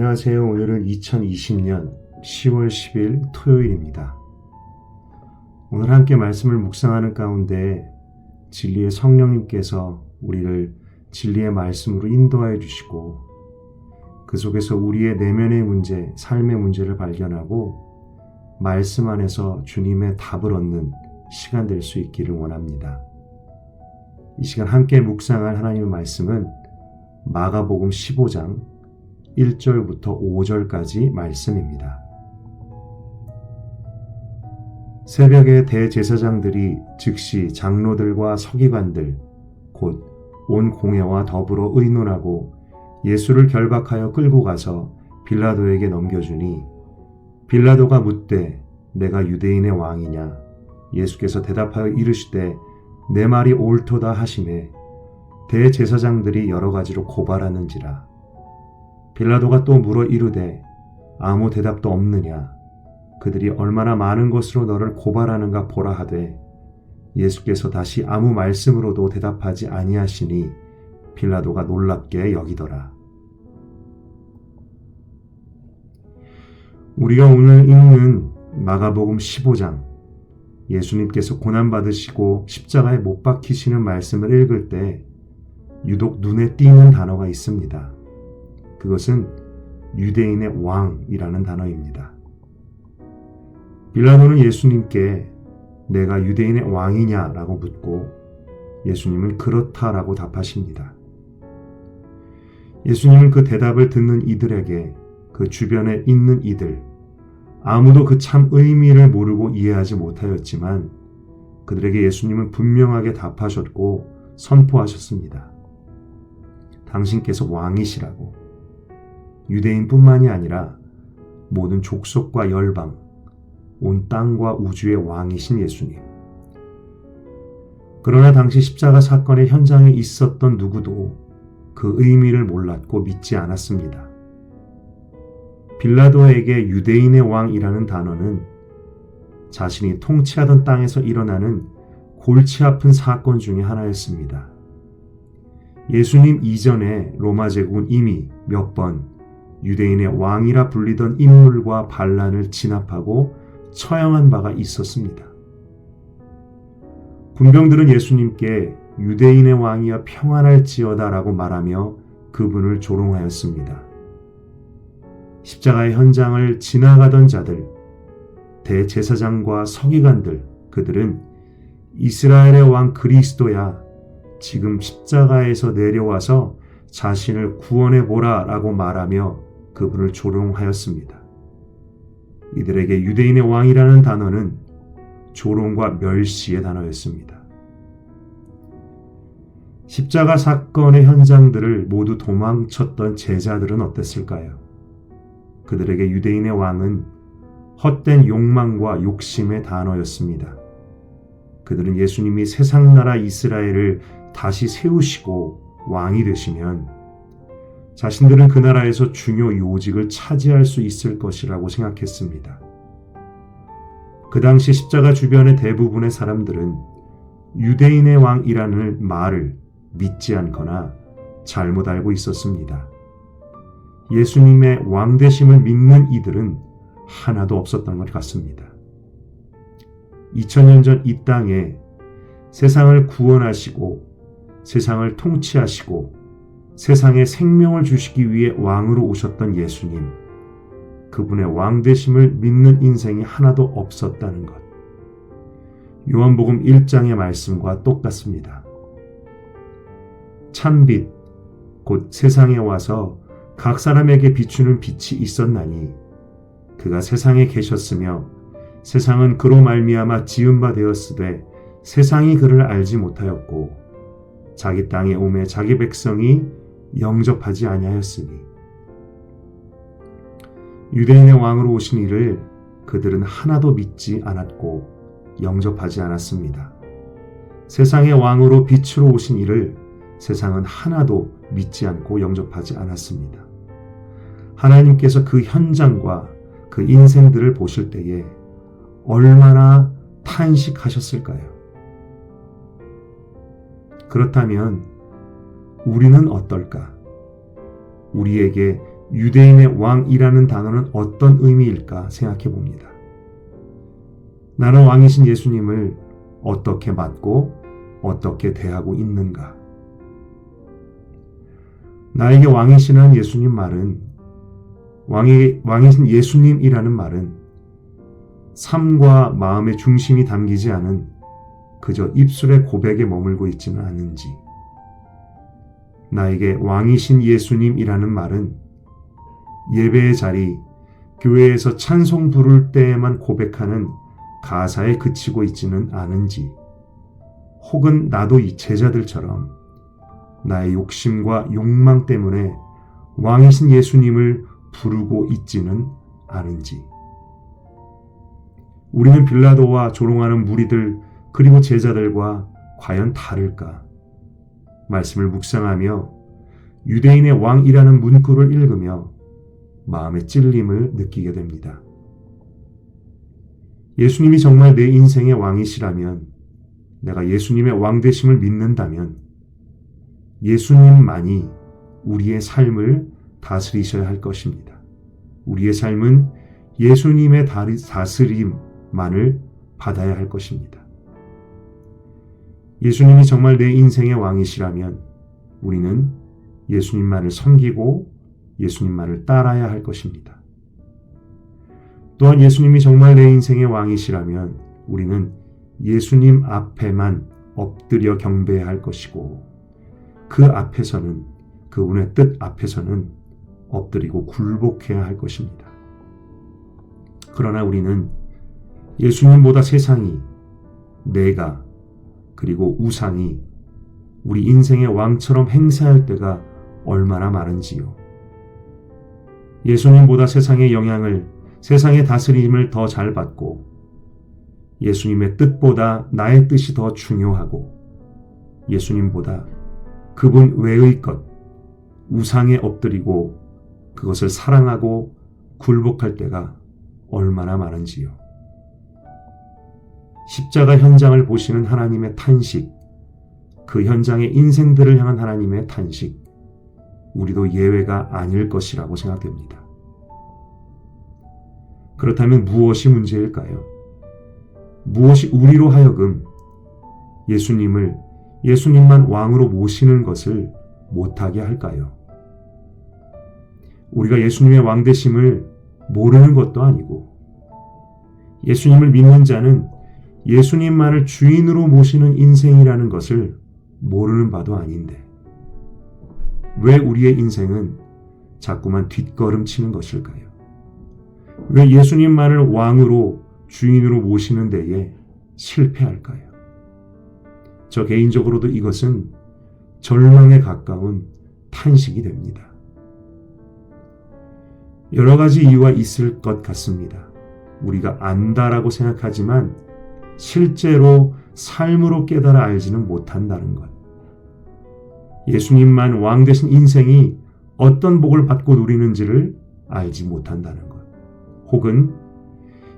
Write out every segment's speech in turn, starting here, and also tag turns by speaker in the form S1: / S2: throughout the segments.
S1: 안녕하세요. 오늘은 2020년 10월 10일 토요일입니다. 오늘 함께 말씀을 묵상하는 가운데 진리의 성령님께서 우리를 진리의 말씀으로 인도하여 주시고 그 속에서 우리의 내면의 문제, 삶의 문제를 발견하고 말씀 안에서 주님의 답을 얻는 시간 될 수 있기를 원합니다. 이 시간 함께 묵상할 하나님의 말씀은 마가복음 15장 1절부터 5절까지 말씀입니다. 새벽에 대제사장들이 즉시 장로들과 서기관들 곧 온 공회와 더불어 의논하고 예수를 결박하여 끌고 가서 빌라도에게 넘겨주니 빌라도가 묻되 내가 유대인의 왕이냐 예수께서 대답하여 이르시되 내 말이 옳도다 하심에 대제사장들이 여러 가지로 고발하는지라 빌라도가 또 물어 이르되 아무 대답도 없느냐 그들이 얼마나 많은 것으로 너를 고발하는가 보라 하되 예수께서 다시 아무 말씀으로도 대답하지 아니하시니 빌라도가 놀랍게 여기더라. 우리가 오늘 읽는 마가복음 15장 예수님께서 고난받으시고 십자가에 못 박히시는 말씀을 읽을 때 유독 눈에 띄는 단어가 있습니다. 그것은 유대인의 왕이라는 단어입니다. 빌라도는 예수님께 내가 유대인의 왕이냐라고 묻고 예수님은 그렇다라고 답하십니다. 예수님은 그 대답을 듣는 이들에게 그 주변에 있는 이들, 아무도 그 참 의미를 모르고 이해하지 못하였지만 그들에게 예수님은 분명하게 답하셨고 선포하셨습니다. 당신께서 왕이시라고. 유대인뿐만이 아니라 모든 족속과 열방, 온 땅과 우주의 왕이신 예수님. 그러나 당시 십자가 사건의 현장에 있었던 누구도 그 의미를 몰랐고 믿지 않았습니다. 빌라도에게 유대인의 왕이라는 단어는 자신이 통치하던 땅에서 일어나는 골치 아픈 사건 중의 하나였습니다. 예수님 이전에 로마 제국은 이미 몇 번 유대인의 왕이라 불리던 인물과 반란을 진압하고 처형한 바가 있었습니다. 군병들은 예수님께 유대인의 왕이여 평안할지어다라고 말하며 그분을 조롱하였습니다. 십자가의 현장을 지나가던 자들, 대제사장과 서기관들, 그들은 이스라엘의 왕 그리스도야 지금 십자가에서 내려와서 자신을 구원해 보라라고 말하며 그분을 조롱하였습니다. 이들에게 유대인의 왕이라는 단어는 조롱과 멸시의 단어였습니다. 십자가 사건의 현장들을 모두 도망쳤던 제자들은 어땠을까요? 그들에게 유대인의 왕은 헛된 욕망과 욕심의 단어였습니다. 그들은 예수님이 세상 나라 이스라엘을 다시 세우시고 왕이 되시면 자신들은 그 나라에서 중요 요직을 차지할 수 있을 것이라고 생각했습니다. 그 당시 십자가 주변의 대부분의 사람들은 유대인의 왕이라는 말을 믿지 않거나 잘못 알고 있었습니다. 예수님의 왕되심을 믿는 이들은 하나도 없었던 것 같습니다. 2000년 전 이 땅에 세상을 구원하시고 세상을 통치하시고 세상에 생명을 주시기 위해 왕으로 오셨던 예수님, 그분의 왕되심을 믿는 인생이 하나도 없었다는 것. 요한복음 1장의 말씀과 똑같습니다. 참빛, 곧 세상에 와서 각 사람에게 비추는 빛이 있었나니 그가 세상에 계셨으며 세상은 그로 말미암아 지은 바 되었으되 세상이 그를 알지 못하였고 자기 땅에 오매 자기 백성이 영접하지 아니하였으니 유대인의 왕으로 오신 이를 그들은 하나도 믿지 않았고 영접하지 않았습니다. 세상의 왕으로 빛으로 오신 이를 세상은 하나도 믿지 않고 영접하지 않았습니다. 하나님께서 그 현장과 그 인생들을 보실 때에 얼마나 탄식하셨을까요? 그렇다면 우리는 어떨까? 우리에게 유대인의 왕이라는 단어는 어떤 의미일까 생각해 봅니다. 나는 왕이신 예수님을 어떻게 맞고 어떻게 대하고 있는가? 나에게 왕이시는 예수님 말은 왕이, 왕이신 예수님이라는 말은 삶과 마음의 중심이 담기지 않은 그저 입술의 고백에 머물고 있지는 않은지 나에게 왕이신 예수님이라는 말은 예배의 자리, 교회에서 찬송 부를 때에만 고백하는 가사에 그치고 있지는 않은지 혹은 나도 이 제자들처럼 나의 욕심과 욕망 때문에 왕이신 예수님을 부르고 있지는 않은지. 우리는 빌라도와 조롱하는 무리들 그리고 제자들과 과연 다를까? 말씀을 묵상하며 유대인의 왕이라는 문구를 읽으며 마음의 찔림을 느끼게 됩니다. 예수님이 정말 내 인생의 왕이시라면 내가 예수님의 왕되심을 믿는다면 예수님만이 우리의 삶을 다스리셔야 할 것입니다. 우리의 삶은 예수님의 다스림만을 받아야 할 것입니다. 예수님이 정말 내 인생의 왕이시라면 우리는 예수님만을 섬기고 예수님만을 따라야 할 것입니다. 또한 예수님이 정말 내 인생의 왕이시라면 우리는 예수님 앞에만 엎드려 경배해야 할 것이고 그 앞에서는 그분의 뜻 앞에서는 엎드리고 굴복해야 할 것입니다. 그러나 우리는 예수님보다 세상이 내가 그리고 우상이 우리 인생의 왕처럼 행세할 때가 얼마나 많은지요. 예수님보다 세상의 영향을, 세상의 다스림을 더 잘 받고 예수님의 뜻보다 나의 뜻이 더 중요하고 예수님보다 그분 외의 것, 우상에 엎드리고 그것을 사랑하고 굴복할 때가 얼마나 많은지요. 십자가 현장을 보시는 하나님의 탄식, 그 현장의 인생들을 향한 하나님의 탄식, 우리도 예외가 아닐 것이라고 생각됩니다. 그렇다면 무엇이 문제일까요? 무엇이 우리로 하여금 예수님을 예수님만 왕으로 모시는 것을 못하게 할까요? 우리가 예수님의 왕되심을 모르는 것도 아니고 예수님을 믿는 자는 예수님만을 주인으로 모시는 인생이라는 것을 모르는 바도 아닌데 왜 우리의 인생은 자꾸만 뒷걸음 치는 것일까요? 왜 예수님만을 왕으로 주인으로 모시는 데에 실패할까요? 저 개인적으로도 이것은 절망에 가까운 탄식이 됩니다. 여러 가지 이유가 있을 것 같습니다. 우리가 안다라고 생각하지만 실제로 삶으로 깨달아 알지는 못한다는 것. 예수님만 왕 되신 인생이 어떤 복을 받고 누리는지를 알지 못한다는 것. 혹은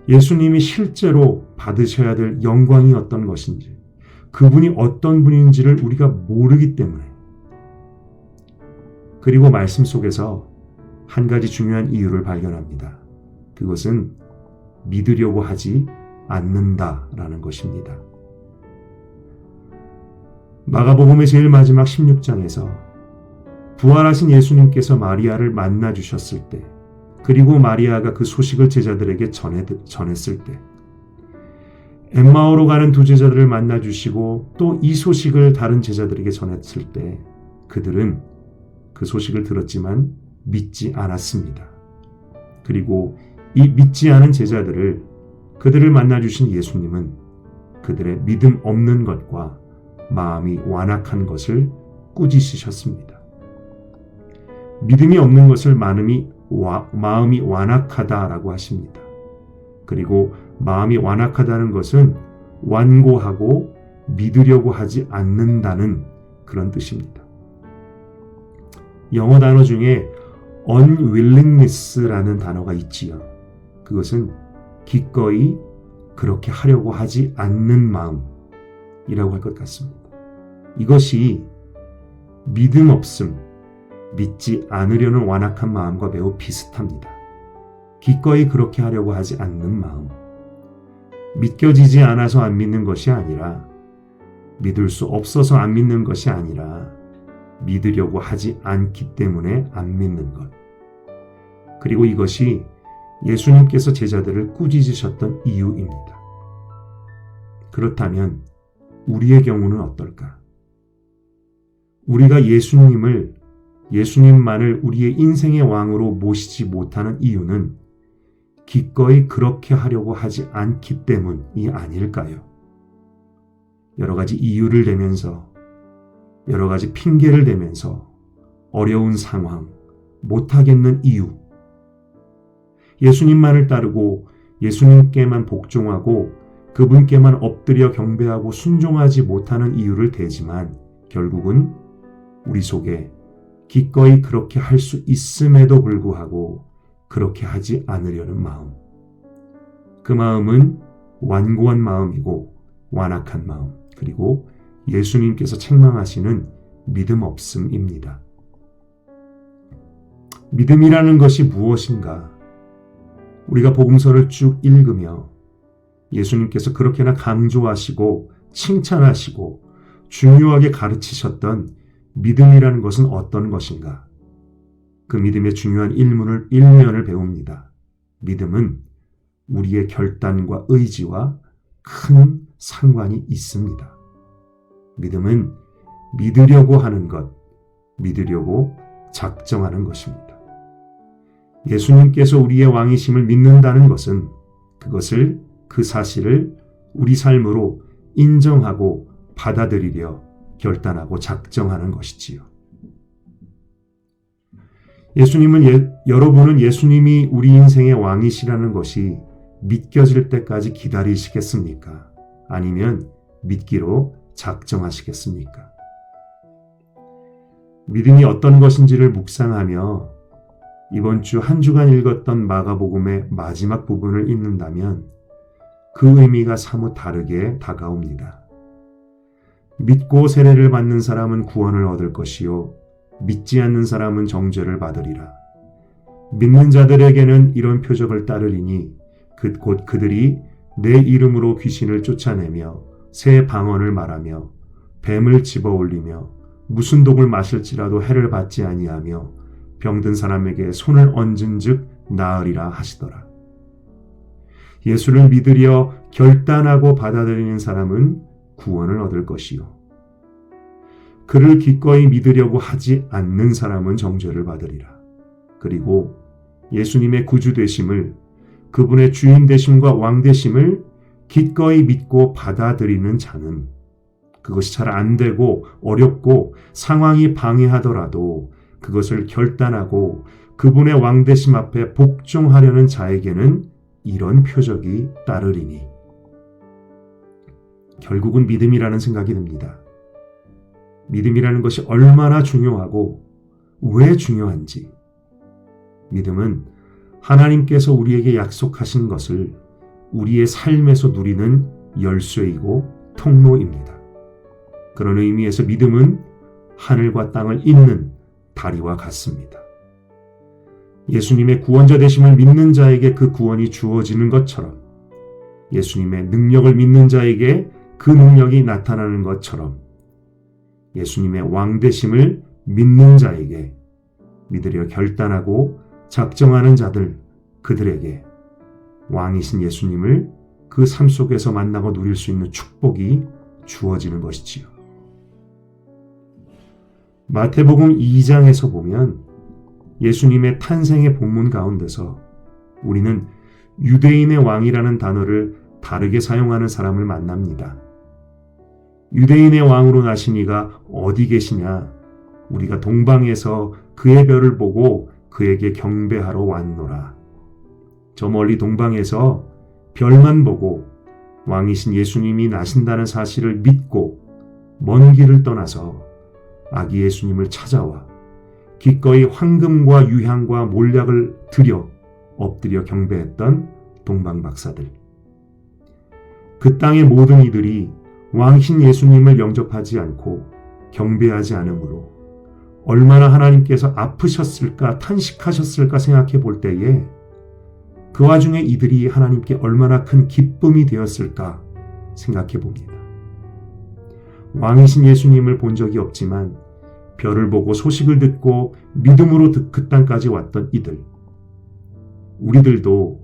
S1: 예수님이 실제로 받으셔야 될 영광이 어떤 것인지, 그분이 어떤 분인지를 우리가 모르기 때문에, 그리고 말씀 속에서 한 가지 중요한 이유를 발견합니다. 그것은 믿으려고 하지 않는다라는 것입니다. 마가복음의 제일 마지막 16장에서 부활하신 예수님께서 마리아를 만나 주셨을 때, 그리고 마리아가 그 소식을 제자들에게 전해, 전했을 때, 엠마오로 가는 두 제자들을 만나 주시고 또 이 소식을 다른 제자들에게 전했을 때, 그들은 그 소식을 들었지만 믿지 않았습니다. 그리고 이 믿지 않은 제자들을 그들을 만나 주신 예수님은 그들의 믿음 없는 것과 마음이 완악한 것을 꾸짖으셨습니다. 믿음이 없는 것을 마음이, 와, 마음이 완악하다라고 하십니다. 그리고 마음이 완악하다는 것은 완고하고 믿으려고 하지 않는다는 그런 뜻입니다. 영어 단어 중에 unwillingness라는 단어가 있지요. 그것은 기꺼이 그렇게 하려고 하지 않는 마음이라고 할 것 같습니다. 이것이 믿음 없음, 믿지 않으려는 완악한 마음과 매우 비슷합니다. 기꺼이 그렇게 하려고 하지 않는 마음. 믿겨지지 않아서 안 믿는 것이 아니라 믿을 수 없어서 안 믿는 것이 아니라 믿으려고 하지 않기 때문에 안 믿는 것. 그리고 이것이 예수님께서 제자들을 꾸짖으셨던 이유입니다. 그렇다면 우리의 경우는 어떨까? 우리가 예수님을 예수님만을 우리의 인생의 왕으로 모시지 못하는 이유는 기꺼이 그렇게 하려고 하지 않기 때문이 아닐까요? 여러 가지 이유를 대면서 여러 가지 핑계를 대면서 어려운 상황, 못하겠는 이유, 예수님만을 따르고 예수님께만 복종하고 그분께만 엎드려 경배하고 순종하지 못하는 이유를 대지만 결국은 우리 속에 기꺼이 그렇게 할 수 있음에도 불구하고 그렇게 하지 않으려는 마음. 그 마음은 완고한 마음이고 완악한 마음, 그리고 예수님께서 책망하시는 믿음 없음입니다. 믿음이라는 것이 무엇인가? 우리가 복음서를 쭉 읽으며 예수님께서 그렇게나 강조하시고 칭찬하시고 중요하게 가르치셨던 믿음이라는 것은 어떤 것인가? 그 믿음의 중요한 일문을, 일면을 배웁니다. 믿음은 우리의 결단과 의지와 큰 상관이 있습니다. 믿음은 믿으려고 하는 것, 믿으려고 작정하는 것입니다. 예수님께서 우리의 왕이심을 믿는다는 것은 그것을 그 사실을 우리 삶으로 인정하고 받아들이려 결단하고 작정하는 것이지요. 예수님은 예, 여러분은 예수님이 우리 인생의 왕이시라는 것이 믿겨질 때까지 기다리시겠습니까? 아니면 믿기로 작정하시겠습니까? 믿음이 어떤 것인지를 묵상하며 이번 주 한 주간 읽었던 마가복음의 마지막 부분을 읽는다면 그 의미가 사뭇 다르게 다가옵니다. 믿고 세례를 받는 사람은 구원을 얻을 것이요 믿지 않는 사람은 정죄를 받으리라. 믿는 자들에게는 이런 표적을 따르리니 그곧 그들이 내 이름으로 귀신을 쫓아내며 새 방언을 말하며 뱀을 집어 올리며 무슨 독을 마실지라도 해를 받지 아니하며 병든 사람에게 손을 얹은 즉 나으리라 하시더라. 예수를 믿으려 결단하고 받아들이는 사람은 구원을 얻을 것이요. 그를 기꺼이 믿으려고 하지 않는 사람은 정죄를 받으리라. 그리고 예수님의 구주 되심을 그분의 주인 되심과 왕 되심을 기꺼이 믿고 받아들이는 자는 그것이 잘 안 되고 어렵고 상황이 방해하더라도 그것을 결단하고 그분의 왕대심 앞에 복종하려는 자에게는 이런 표적이 따르리니 결국은 믿음이라는 생각이 듭니다. 믿음이라는 것이 얼마나 중요하고 왜 중요한지 믿음은 하나님께서 우리에게 약속하신 것을 우리의 삶에서 누리는 열쇠이고 통로입니다. 그런 의미에서 믿음은 하늘과 땅을 잇는 다리와 같습니다. 예수님의 구원자 되심을 믿는 자에게 그 구원이 주어지는 것처럼 예수님의 능력을 믿는 자에게 그 능력이 나타나는 것처럼 예수님의 왕 되심을 믿는 자에게 믿으려 결단하고 작정하는 자들 그들에게 왕이신 예수님을 그 삶 속에서 만나고 누릴 수 있는 축복이 주어지는 것이지요. 마태복음 2장에서 보면 예수님의 탄생의 본문 가운데서 우리는 유대인의 왕이라는 단어를 다르게 사용하는 사람을 만납니다. 유대인의 왕으로 나신 이가 어디 계시냐? 우리가 동방에서 그의 별을 보고 그에게 경배하러 왔노라. 저 멀리 동방에서 별만 보고 왕이신 예수님이 나신다는 사실을 믿고 먼 길을 떠나서 아기 예수님을 찾아와 기꺼이 황금과 유향과 몰약을 들여 엎드려 경배했던 동방 박사들. 그 땅의 모든 이들이 왕신 예수님을 영접하지 않고 경배하지 않으므로 얼마나 하나님께서 아프셨을까, 탄식하셨을까 생각해 볼 때에 그 와중에 이들이 하나님께 얼마나 큰 기쁨이 되었을까 생각해 봅니다. 왕이신 예수님을 본 적이 없지만 별을 보고 소식을 듣고 믿음으로 그 땅까지 왔던 이들. 우리들도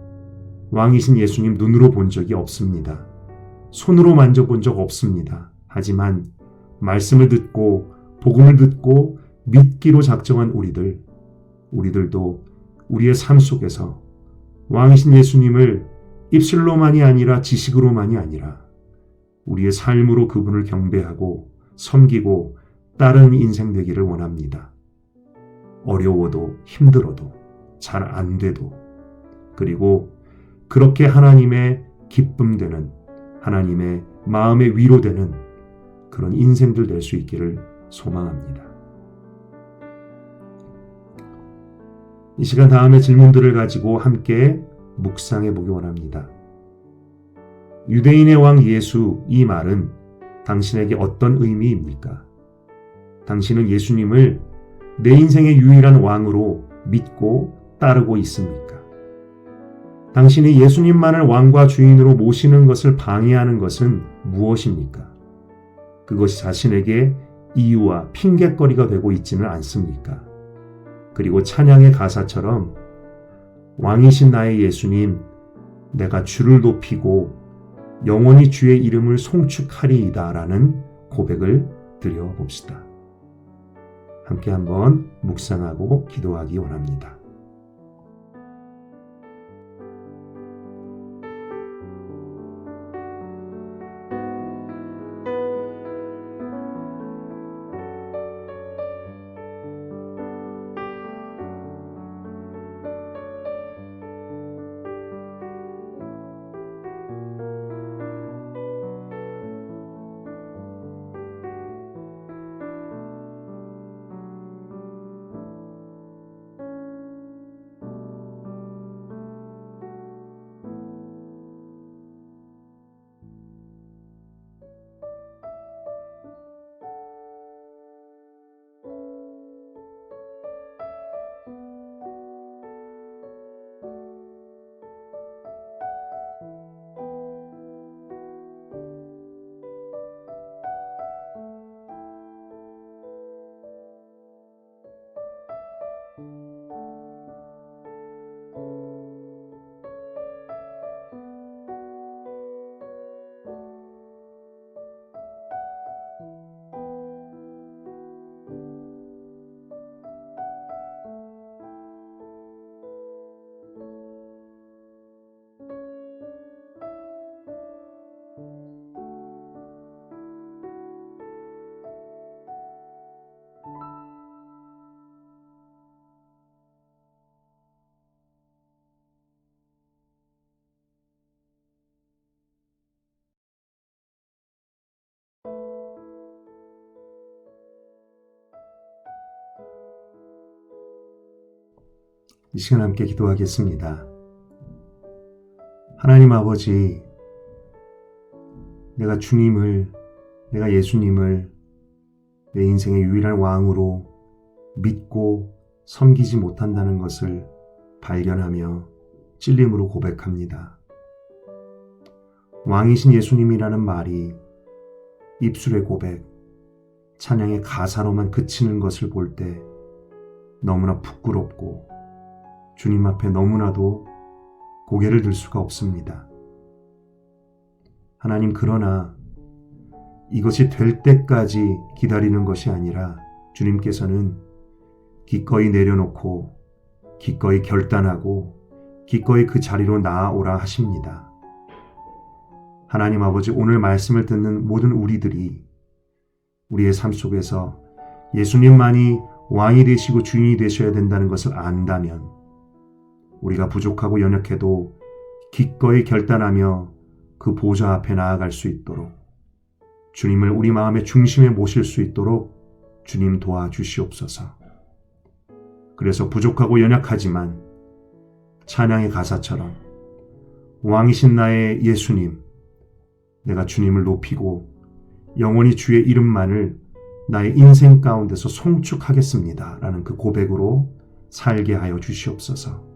S1: 왕이신 예수님 눈으로 본 적이 없습니다. 손으로 만져본 적 없습니다. 하지만 말씀을 듣고 복음을 듣고 믿기로 작정한 우리들, 우리들도 우리의 삶 속에서 왕이신 예수님을 입술로만이 아니라 지식으로만이 아니라 우리의 삶으로 그분을 경배하고 섬기고 따르는 인생 되기를 원합니다. 어려워도 힘들어도 잘 안 돼도 그리고 그렇게 하나님의 기쁨 되는 하나님의 마음의 위로 되는 그런 인생들 될 수 있기를 소망합니다. 이 시간 다음에 질문들을 가지고 함께 묵상해 보기 원합니다. 유대인의 왕 예수 이 말은 당신에게 어떤 의미입니까? 당신은 예수님을 내 인생의 유일한 왕으로 믿고 따르고 있습니까? 당신이 예수님만을 왕과 주인으로 모시는 것을 방해하는 것은 무엇입니까? 그것이 자신에게 이유와 핑계거리가 되고 있지는 않습니까? 그리고 찬양의 가사처럼 왕이신 나의 예수님, 내가 주를 높이고 영원히 주의 이름을 송축하리이다 라는 고백을 드려 봅시다. 함께 한번 묵상하고 기도하기 원합니다. 이 시간 함께 기도하겠습니다. 하나님 아버지, 내가 주님을, 내가 예수님을 내 인생의 유일한 왕으로 믿고 섬기지 못한다는 것을 발견하며 찔림으로 고백합니다. 왕이신 예수님이라는 말이 입술의 고백, 찬양의 가사로만 그치는 것을 볼 때 너무나 부끄럽고 주님 앞에 너무나도 고개를 들 수가 없습니다. 하나님, 그러나 이것이 될 때까지 기다리는 것이 아니라 주님께서는 기꺼이 내려놓고 기꺼이 결단하고 기꺼이 그 자리로 나아오라 하십니다. 하나님 아버지, 오늘 말씀을 듣는 모든 우리들이 우리의 삶 속에서 예수님만이 왕이 되시고 주인이 되셔야 된다는 것을 안다면 우리가 부족하고 연약해도 기꺼이 결단하며 그 보좌 앞에 나아갈 수 있도록 주님을 우리 마음의 중심에 모실 수 있도록 주님 도와주시옵소서. 그래서 부족하고 연약하지만 찬양의 가사처럼 왕이신 나의 예수님, 내가 주님을 높이고 영원히 주의 이름만을 나의 인생 가운데서 송축하겠습니다. 라는 그 고백으로 살게 하여 주시옵소서.